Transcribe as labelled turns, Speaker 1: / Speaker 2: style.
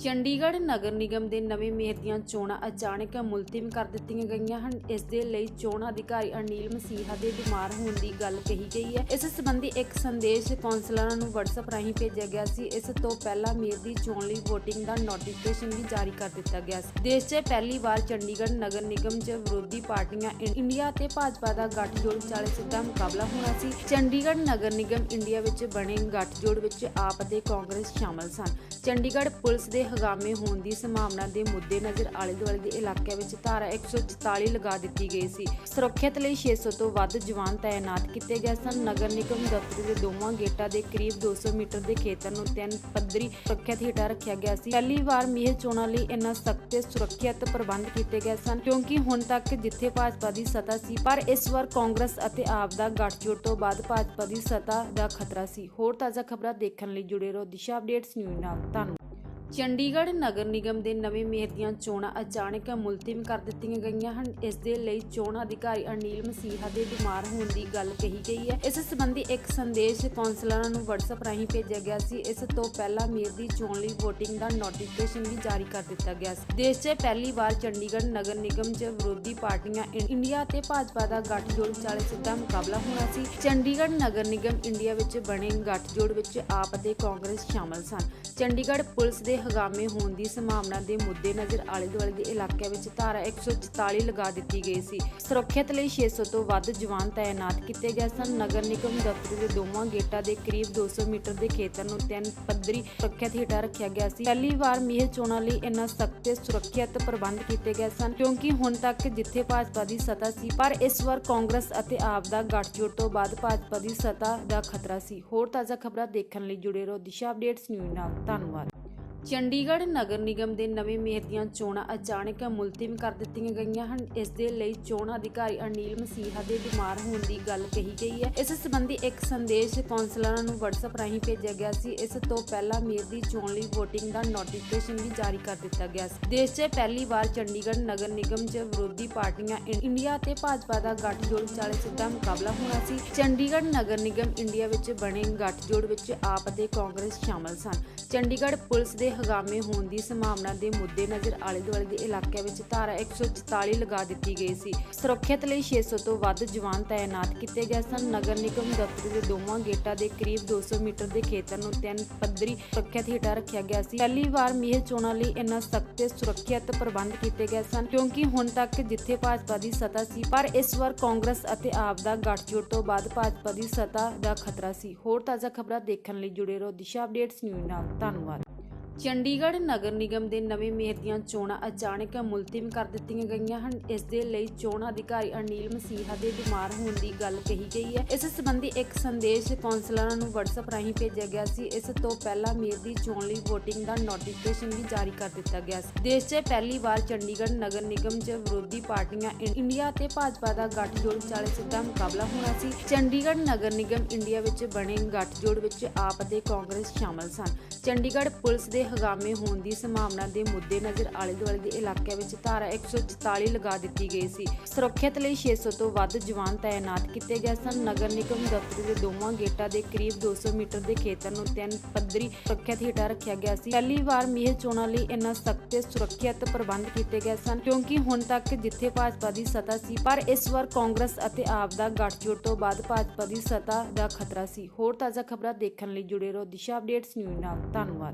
Speaker 1: ਚੰਡੀਗੜ੍ਹ ਨਗਰ ਨਿਗਮ ਦੇ ਨਵੇਂ ਮੇਅਰ ਦੀਆਂ ਚੋਣਾਂ ਅਚਾਨਕ ਮੁਲਤਵੀ ਕਰ ਦਿੱਤੀਆਂ ਗਈਆਂ ਹਨ। ਇਸ ਦੇ ਲਈ ਚੋਣ ਅਧਿਕਾਰੀ ਅਨੀਲ ਮਸੀਹਾ ਦੇ ਬਿਮਾਰ ਹੋਣ ਦੀ ਗੱਲ ਕਹੀ ਗਈ ਹੈ। ਇਸ ਸੰਬੰਧੀ ਇੱਕ ਸੰਦੇਸ਼ ਕੌਂਸਲਰਾਂ ਨੂੰ WhatsApp ਰਾਹੀਂ ਭੇਜਿਆ ਗਿਆ ਸੀ। ਇਸ ਤੋਂ ਪਹਿਲਾਂ ਮੇਅਰ ਦੀ ਚੋਣ ਲਈ VOTING ਦਾ ਨੋਟੀਫਿਕੇਸ਼ਨ ਵੀ ਜਾਰੀ ਕਰ ਦਿੱਤਾ ਗਿਆ ਸੀ। ਦੇਸ਼ 'ਚ ਪਹਿਲੀ ਵਾਰ ਚੰਡੀਗੜ੍ਹ ਨਗਰ ਨਿਗਮ 'ਚ ਵਿਰੋਧੀ ਪਾਰਟੀਆਂ ਇੰਡੀਆ ਤੇ ਭਾਜਪਾ ਦਾ ਗੱਠਜੋੜ ਵਿਚਾਲੇ ਸਿੱਧਾ ਮੁਕਾਬਲਾ ਹੋਣਾ ਸੀ। ਚੰਡੀਗੜ੍ਹ ਨਗਰ ਨਿਗਮ ਇੰਡੀਆ ਵਿੱਚ ਬਣੇ ਗੱਠਜੋੜ ਵਿੱਚ ਆਪ ਅਤੇ ਕਾਂਗਰਸ ਸ਼ਾਮਲ ਸਨ। ਚੰਡੀਗੜ੍ਹ ਪੁਲਿਸ ਦੇ ਹਗਾਮੇ ਹੋਣ ਦੀ ਸੰਭਾਵਨਾ ਦੇ ਮੁੱਦੇ ਨਜ਼ਰ ਆਲੇ ਦੁਆਲੇ ਦੇ ਇਲਾਕਿਆਂ ਵਿੱਚ ਧਾਰਾ 144 ਲਗਾ ਦਿੱਤੀ ਗਈ ਸੀ। ਸੁਰੱਖਿਅਤ ਲਈ 600 ਤੋਂ ਵੱਧ ਜਵਾਨ ਤਾਇਨਾਤ ਕੀਤੇ ਗਏ ਸਨ। ਨਗਰ ਨਿਗਮ ਦਫ਼ਤਰ ਦੇ ਦੋਵਾਂ ਗੇਟਾਂ ਦੇ ਕਰੀਬ 200 ਮੀਟਰ ਦੇ ਖੇਤਰ ਨੂੰ ਤਿੰਨ ਪੱਧਰੀ ਸੁਰੱਖਿਅਤ ਹੇਠਾਂ ਰੱਖਿਆ ਗਿਆ ਸੀ। ਪਹਿਲੀ ਵਾਰ ਮੇਅਰ ਚੋਣਾਂ ਲਈ ਇੰਨਾ ਸਖਤ ਸੁਰੱਖਿਅਤ ਪ੍ਰਬੰਧ ਕੀਤੇ ਗਏ ਸਨ, ਕਿਉਂਕਿ ਹੁਣ ਤੱਕ ਜਿੱਥੇ ਭਾਜਪਾ ਦੀ ਸੱਤਾ ਸੀ, ਪਰ ਇਸ ਵਾਰ ਕਾਂਗਰਸ ਅਤੇ ਆਪ ਦਾ ਗੱਠਜੋੜ ਤੋਂ ਬਾਅਦ ਭਾਜਪਾ ਦੀ ਸੱਤਾ ਦਾ ਖਤਰਾ ਸੀ। ਹੋਰ ਤਾਜ਼ਾ ਖਬਰਾਂ ਦੇਖਣ ਲਈ ਜੁੜੇ ਰਹੋ ਦਿਸ਼ਾ ਅਪਡੇਟਸ ਨਿਊਜ਼ ਨਾਲ। ਧੰਨਵਾਦ। ਚੰਡੀਗੜ੍ਹ ਨਗਰ ਨਿਗਮ ਦੇ ਨਵੇਂ ਮੇਅਰ ਦੀਆਂ ਚੋਣਾਂ ਅਚਾਨਕ ਮੁਲਤਵੀ ਕਰ ਦਿੱਤੀਆਂ ਗਈਆਂ ਹਨ। ਇਸ ਦੇ ਲਈ ਚੋਣ ਅਧਿਕਾਰੀ ਅਨੀਲ ਮਸੀਹਾ ਦੇ ਬਿਮਾਰ ਹੋਣ ਦੀ ਗੱਲ ਕਹੀ ਗਈ ਹੈ। ਇਸ ਸੰਬੰਧੀ ਇੱਕ ਸੰਦੇਸ਼ ਕੌਂਸਲਰਾਂ ਨੂੰ WhatsApp ਰਾਹੀਂ ਭੇਜਿਆ ਗਿਆ ਸੀ। ਇਸ ਤੋਂ ਪਹਿਲਾਂ ਮੇਅਰ ਦੀ ਚੋਣ ਲਈ VOTING ਦਾ ਨੋਟੀਫਿਕੇਸ਼ਨ ਵੀ ਜਾਰੀ ਕਰ ਦਿੱਤਾ ਗਿਆ ਸੀ। ਦੇਸ਼ 'ਚ ਪਹਿਲੀ ਵਾਰ ਚੰਡੀਗੜ੍ਹ ਨਗਰ ਨਿਗਮ 'ਚ ਵਿਰੋਧੀ ਪਾਰਟੀਆਂ ਇੰਡੀਆ ਤੇ ਭਾਜਪਾ ਦਾ ਗੱਠਜੋੜ ਵਿਚਾਲੇ ਸਿੱਧਾ ਮੁਕਾਬਲਾ ਹੋਣਾ ਸੀ। ਚੰਡੀਗੜ੍ਹ ਨਗਰ ਨਿਗਮ ਇੰਡੀਆ ਵਿੱਚ ਬਣੇ ਗੱਠਜੋੜ ਵਿੱਚ ਆਪ ਅਤੇ ਕਾਂਗਰਸ ਸ਼ਾਮਲ ਸਨ। ਚੰਡੀਗੜ੍ਹ ਪੁਲਿਸ ਦੇ ਹੰਗਾਮੇ ਹੋਣ ਦੀ ਸੰਭਾਵਨਾ ਦੇ ਮੁੱਦੇ ਨਜ਼ਰ ਆਲੇ ਦੁਆਲੇ ਦੇ ਇਲਾਕਿਆਂ ਵਿੱਚ ਧਾਰਾ 144 ਲਗਾ ਦਿੱਤੀ ਗਈ ਸੀ। ਸੁਰੱਖਿਅਤ ਲਈ 600 ਤੋਂ ਵੱਧ ਜਵਾਨ ਤਾਇਨਾਤ ਕੀਤੇ ਗਏ ਸਨ। ਨਗਰ ਨਿਗਮ ਦਫ਼ਤਰ ਦੇ ਦੋਵਾਂ ਗੇਟਾਂ ਦੇ ਕਰੀਬ 200 ਮੀਟਰ ਦੇ ਖੇਤਰ ਨੂੰ ਤਿੰਨ ਪੱਧਰੀ ਸੁਰੱਖਿਅਤ ਹੇਠਾਂ ਰੱਖਿਆ ਗਿਆ ਸੀ। ਪਹਿਲੀ ਵਾਰ ਮੇਅਰ ਚੋਣਾਂ ਲਈ ਇੰਨਾ ਸਖਤ ਤੇ ਸੁਰੱਖਿਅਤ ਪ੍ਰਬੰਧ ਕੀਤੇ ਗਏ ਸਨ, ਕਿਉਂਕਿ ਹੁਣ ਤੱਕ ਜਿੱਥੇ ਭਾਜਪਾ ਦੀ ਸੱਤਾ ਸੀ, ਪਰ ਇਸ ਵਾਰ ਕਾਂਗਰਸ ਅਤੇ ਆਪ ਦਾ ਗੱਠਜੋੜ ਤੋਂ ਬਾਅਦ ਭਾਜਪਾ ਦੀ ਸੱਤਾ ਦਾ ਖਤਰਾ ਸੀ। ਹੋਰ ਤਾਜ਼ਾ ਖਬਰਾਂ ਦੇਖਣ ਲਈ ਜੁੜੇ ਰਹੋ ਦਿਸ਼ਾ ਅਪਡੇਟਸ ਨਿਊਜ਼ ਨਾਲ। ਧੰਨਵਾਦ। ਚੰਡੀਗੜ੍ਹ ਨਗਰ ਨਿਗਮ ਦੇ ਨਵੇਂ ਮੇਅਰ ਦੀਆਂ ਚੋਣਾਂ ਅਚਾਨਕ ਮੁਲਤਵੀ ਕਰ ਦਿੱਤੀਆਂ ਗਈਆਂ ਹਨ। ਇਸ ਦੇ ਲਈ ਚੋਣ ਅਧਿਕਾਰੀ ਅਨੀਲ ਮਸੀਹਾ ਦੇ ਬਿਮਾਰ ਹੋਣ ਦੀ ਗੱਲ ਕਹੀ ਗਈ ਹੈ। ਇਸ ਸੰਬੰਧੀ ਇੱਕ ਸੰਦੇਸ਼ ਕੌਂਸਲਰਾਂ ਨੂੰ WhatsApp ਰਾਹੀਂ ਭੇਜਿਆ ਗਿਆ ਸੀ। ਇਸ ਤੋਂ ਪਹਿਲਾਂ ਮੇਅਰ ਦੀ ਚੋਣ ਲਈ VOTING ਦਾ ਨੋਟੀਫਿਕੇਸ਼ਨ ਵੀ ਜਾਰੀ ਕਰ ਦਿੱਤਾ ਗਿਆ ਸੀ। ਦੇਸ਼ 'ਚ ਪਹਿਲੀ ਵਾਰ ਚੰਡੀਗੜ੍ਹ ਨਗਰ ਨਿਗਮ 'ਚ ਵਿਰੋਧੀ ਪਾਰਟੀਆਂ ਇੰਡੀਆ ਤੇ ਭਾਜਪਾ ਦਾ ਗੱਠਜੋੜ ਵਿਚਾਲੇ ਸਿੱਧਾ ਮੁਕਾਬਲਾ ਹੋਣਾ ਸੀ। ਚੰਡੀਗੜ੍ਹ ਨਗਰ ਨਿਗਮ ਇੰਡੀਆ ਵਿੱਚ ਬਣੇ ਗੱਠਜੋੜ ਵਿੱਚ ਆਪ ਅਤੇ ਕਾਂਗਰਸ ਸ਼ਾਮਲ ਸਨ। ਚੰਡੀਗੜ੍ਹ ਪੁਲਿਸ ਦੇ ਹਗਾਮੇ ਹੋਣ ਦੀ ਸੰਭਾਵਨਾ ਦੇ ਮੁੱਦੇ ਨਜ਼ਰ ਆਲੇ ਦੁਆਲੇ ਦੇ ਇਲਾਕਿਆਂ ਵਿੱਚ ਧਾਰਾ 144 ਲਗਾ ਦਿੱਤੀ ਗਈ ਸੀ। ਸੁਰੱਖਿਅਤ ਲਈ 600 ਤੋਂ ਵੱਧ ਜਵਾਨ ਤਾਇਨਾਤ ਕੀਤੇ ਗਏ ਸਨ। ਨਗਰ ਨਿਗਮ ਦਫ਼ਤਰ ਦੇ ਦੋਵਾਂ ਗੇਟਾਂ ਦੇ ਕਰੀਬ 200 ਮੀਟਰ ਦੇ ਖੇਤਰ ਨੂੰ ਤਿੰਨ ਪੱਧਰੀ ਸੁਰੱਖਿਅਤ ਹੇਠਾਂ ਰੱਖਿਆ ਗਿਆ ਸੀ। ਪਹਿਲੀ ਵਾਰ ਮੇਅਰ ਚੋਣਾਂ ਲਈ ਇੰਨਾ ਸਖਤ ਤੇ ਸੁਰੱਖਿਅਤ ਪ੍ਰਬੰਧ ਕੀਤੇ ਗਏ ਸਨ, ਕਿਉਂਕਿ ਹੁਣ ਤੱਕ ਜਿੱਥੇ ਭਾਜਪਾ ਦੀ ਸੱਤਾ ਸੀ, ਪਰ ਇਸ ਵਾਰ ਕਾਂਗਰਸ ਅਤੇ ਆਪ ਦਾ ਗੱਠਜੋੜ ਤੋਂ ਬਾਅਦ ਭਾਜਪਾ ਦੀ ਸੱਤਾ ਦਾ ਖਤਰਾ ਸੀ। ਹੋਰ ਤਾਜ਼ਾ ਖਬਰਾਂ ਦੇਖਣ ਲਈ ਜੁੜੇ ਰਹੋ ਦਿਸ਼ਾ ਅਪਡੇਟਸ ਨਿਊਜ਼ ਨਾਲ। ਧੰਨਵਾਦ। ਚੰਡੀਗੜ੍ਹ ਨਗਰ ਨਿਗਮ ਦੇ ਨਵੇਂ ਮੇਅਰ ਦੀਆਂ ਚੋਣਾਂ ਅਚਾਨਕ ਮੁਲਤਵੀ ਕਰ ਦਿੱਤੀਆਂ ਗਈਆਂ ਹਨ। ਇਸ ਦੇ ਲਈ ਚੋਣ ਅਧਿਕਾਰੀ ਅਨੀਲ ਮਸੀਹਾ ਦੇ ਬਿਮਾਰ ਹੋਣ ਦੀ ਗੱਲ ਕਹੀ ਗਈ ਹੈ। ਇਸ ਸੰਬੰਧੀ ਇੱਕ ਸੰਦੇਸ਼ ਕੌਂਸਲਰਾਂ ਨੂੰ WhatsApp ਰਾਹੀਂ ਭੇਜਿਆ ਗਿਆ ਸੀ। ਇਸ ਤੋਂ ਪਹਿਲਾਂ ਮੇਅਰ ਦੀ ਚੋਣ ਲਈ VOTING ਦਾ ਨੋਟੀਫਿਕੇਸ਼ਨ ਵੀ ਜਾਰੀ ਕਰ ਦਿੱਤਾ ਗਿਆ ਸੀ। ਦੇਸ਼ 'ਚ ਪਹਿਲੀ ਵਾਰ ਚੰਡੀਗੜ੍ਹ ਨਗਰ ਨਿਗਮ 'ਚ ਵਿਰੋਧੀ ਪਾਰਟੀਆਂ ਇੰਡੀਆ ਤੇ ਭਾਜਪਾ ਦਾ ਗੱਠਜੋੜ ਵਿਚਾਲੇ ਸਿੱਧਾ ਮੁਕਾਬਲਾ ਹੋਣਾ ਸੀ। ਚੰਡੀਗੜ੍ਹ ਨਗਰ ਨਿਗਮ ਇੰਡੀਆ ਵਿੱਚ ਬਣੇ ਗੱਠਜੋੜ ਵਿੱਚ ਆਪ ਅਤੇ ਕਾਂਗਰਸ ਸ਼ਾਮਲ ਸਨ। ਚੰਡੀਗੜ੍ਹ ਪੁਲਿਸ ਦੇ ਹਗਾਮੇ ਹੋਣ ਦੀ ਸੰਭਾਵਨਾ ਦੇ ਮੁੱਦੇ ਨਜ਼ਰ ਆਲੇ ਦੁਆਲੇ ਦੇ ਇਲਾਕਿਆਂ ਵਿੱਚ ਧਾਰਾ 144 ਲਗਾ ਦਿੱਤੀ ਗਈ ਸੀ। ਸੁਰੱਖਿਅਤ ਲਈ 600 ਤੋਂ ਵੱਧ ਜਵਾਨ ਤਾਇਨਾਤ ਕੀਤੇ ਗਏ ਸਨ। ਨਗਰ ਨਿਗਮ ਦਫ਼ਤਰ ਦੇ ਦੋਵਾਂ ਗੇਟਾਂ ਦੇ ਕਰੀਬ 200 ਮੀਟਰ ਦੇ ਖੇਤਰ ਨੂੰ ਤਿੰਨ ਪੱਧਰੀ ਸੁਰੱਖਿਅਤ ਹੇਠਾਂ ਰੱਖਿਆ ਗਿਆ ਸੀ। ਪਹਿਲੀ ਵਾਰ ਮੇਅਰ ਚੋਣਾਂ ਲਈ ਇੰਨਾ ਸਖਤ ਸੁਰੱਖਿਅਤ ਪ੍ਰਬੰਧ ਕੀਤੇ ਗਏ ਸਨ, ਕਿਉਂਕਿ ਹੁਣ ਤੱਕ ਜਿੱਥੇ ਭਾਜਪਾ ਦੀ ਸੱਤਾ ਸੀ, ਪਰ ਇਸ ਵਾਰ ਕਾਂਗਰਸ ਅਤੇ ਆਪ ਦਾ ਗੱਠਜੋੜ ਤੋਂ ਬਾਅਦ ਭਾਜਪਾ ਦੀ ਸੱਤਾ ਦਾ ਖਤਰਾ ਸੀ। ਹੋਰ ਤਾਜ਼ਾ ਖਬਰਾਂ ਦੇਖਣ ਲਈ ਜੁੜੇ ਰਹੋ ਦਿਸ਼ਾ ਅਪਡੇਟਸ ਨਿਊਜ਼ ਨਾਲ। ਧੰਨਵਾਦ।